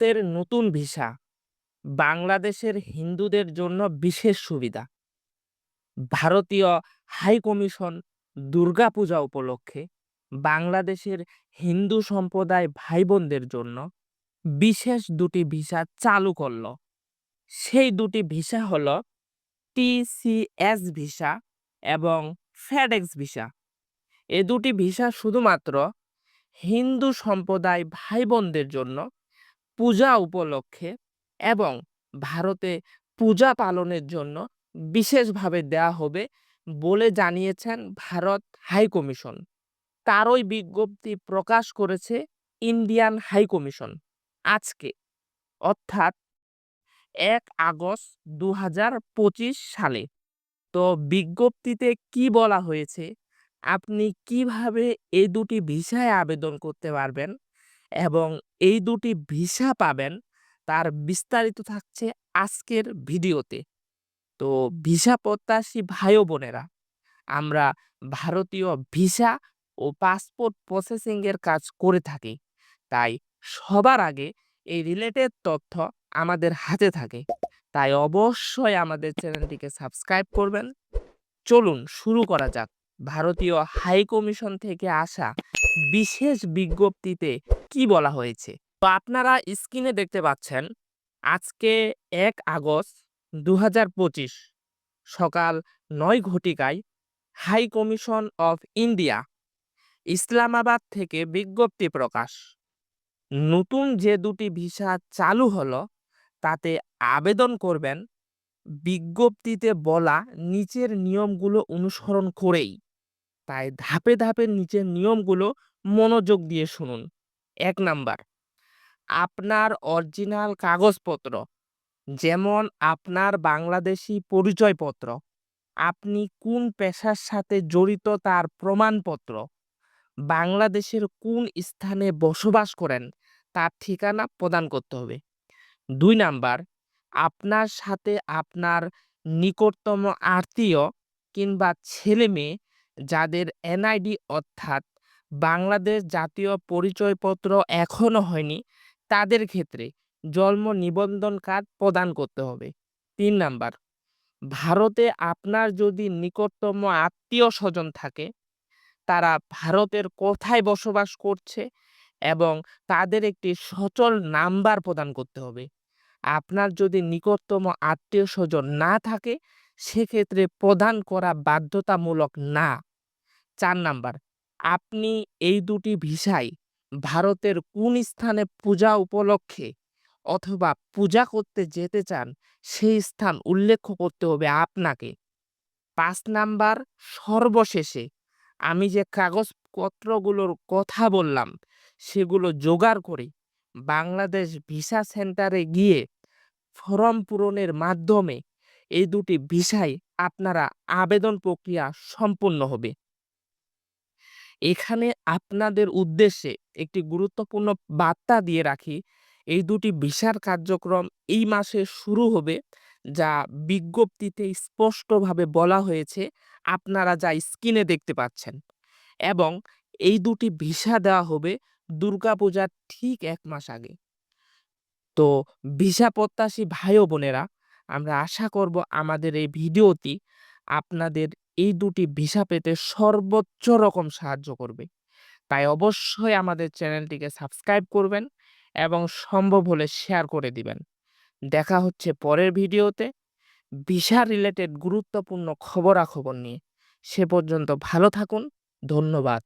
ভারতের নতুন ভিসা বাংলাদেশের হিন্দুদের জন্য বিশেষ সুবিধা। ভারতীয় হাই কমিশন দুর্গাপূজা উপলক্ষে বাংলাদেশের হিন্দু সম্প্রদায় ভাই বোনদের জন্য বিশেষ দুটি ভিসা চালু করল। সেই দুটি ভিসা হলো টিসিএস ভিসা এবং ফেডেক্স ভিসা। এ দুটি ভিসা শুধুমাত্র হিন্দু সম্প্রদায় ভাই বোনদের জন্য পূজা উপলক্ষে এবং ভারতে পূজা পালনের জন্য বিশেষভাবে দেয়া হবে বলে জানিয়েছেন ভারত হাই কমিশন। তারই বিজ্ঞপ্তি প্রকাশ করেছে ইন্ডিয়ান হাই কমিশন আজকে, অর্থাৎ এক আগস্ট দু হাজার পঁচিশ সালে। তো বিজ্ঞপ্তিতে কি বলা হয়েছে? আপনি কীভাবে এই দুটি ভিসায় আবেদন করতে পারবেন? এবং এই দুটি ভিসা পাবেন, তার বিস্তারিত থাকছে আজকের ভিডিওতে। তো ভিসা প্রত্যাশী ভাই বোনেরা, আমরা ভারতীয় ভিসা ও পাসপোর্ট প্রসেসিংয়ের কাজ করে থাকি। তাই সবার আগে এই রিলেটেড তথ্য আমাদের হাতে থাকে। তাই অবশ্যই আমাদের চ্যানেলটিকে সাবস্ক্রাইব করবেন। চলুন শুরু করা যাক। ভারতীয় হাই কমিশন থেকে আসা বিশেষ বিজ্ঞপ্তিতে কি বলা হয়েছে? তো আপনারা স্ক্রিনে দেখতে পাচ্ছেন, আজকে এক আগস্ট দু হাজার পঁচিশ, সকাল নয় ঘটিকায় high commission of India, Islamabad থেকে বিজ্ঞপ্তি প্রকাশ। নতুন যে দুটি ভিসা চালু হলো, তাতে আবেদন করবেন বিজ্ঞপ্তিতে বলা নিচের নিয়মগুলো অনুসরণ করেই। তাই ধাপে ধাপে নিচের নিয়মগুলো মনোযোগ দিয়ে শুনুন। এক নাম্বার। আপনার অরিজিনাল কাগজপত্র, যেমন আপনার বাংলাদেশি পরিচয়পত্র, আপনি কোন পেশার সাথে জড়িত তার প্রমাণপত্র, বাংলাদেশের কোন স্থানে বসবাস করেন, তার ঠিকানা প্রদান করতে হবে। দুই নাম্বার, আপনার সাথে আপনার নিকটতম আত্মীয় কিংবা ছেলে মেয়ে, যাদের এনআইডি অর্থাৎ বাংলাদেশ জাতীয় পরিচয়পত্র এখনও হয়নি। তাদের ক্ষেত্রে জন্ম নিবন্ধন কার্ড প্রদান করতে হবে। তিন নাম্বার, ভারতে আপনার যদি নিকটতম আত্মীয় স্বজন থাকে, তারা ভারতের কোথায় বসবাস করছে এবং তাদের একটি সচল নাম্বার প্রদান করতে হবে। আপনার যদি নিকটতম আত্মীয় স্বজন না থাকে, সেক্ষেত্রে প্রদান করা বাধ্যতামূলক না। চার নাম্বার আপনি এই দুটি ভিসায় ভারতের কোন স্থানে পূজা উপলক্ষে অথবা পূজা করতে যেতে চান, সেই স্থান উল্লেখ করতে হবে আপনাকে। পাঁচ নাম্বার, সর্বশেষে আমি যে কাগজপত্রগুলোর কথা বললাম, সেগুলো জোগাড় করে বাংলাদেশ ভিসা সেন্টারে গিয়ে ফর্ম পূরণের মাধ্যমে এই দুটি ভিসায় আপনারা আবেদন প্রক্রিয়া সম্পূর্ণ হবে। এখানে আপনাদের উদ্দেশ্যে একটি গুরুত্বপূর্ণ বার্তা দিয়ে রাখি। এই দুটি ভিসার কার্যক্রম এই মাসে শুরু হবে, যা বিজ্ঞপ্তিতে স্পষ্টভাবে বলা হয়েছে, আপনারা যা স্ক্রিনে দেখতে পাচ্ছেন। এবং এই দুটি ভিসা দেওয়া হবে দুর্গাপূজার ঠিক এক মাস আগে। তো ভিসা প্রত্যাশী ভাই বোনেরা, আমরা আশা করব আমাদের এই ভিডিওটি আপনাদের এই দুটি ভিসা পেতে সর্বোচ্চ রকম সাহায্য করবে। তাই অবশ্যই আমাদের চ্যানেলটিকে সাবস্ক্রাইব করবেন এবং সম্ভব হলে শেয়ার করে দিবেন। দেখা হচ্ছে পরের ভিডিওতে। ভিসা রিলেটেড গুরুত্বপূর্ণ খবরাখবর নিয়ে। সে পর্যন্ত ভালো থাকুন। ধন্যবাদ।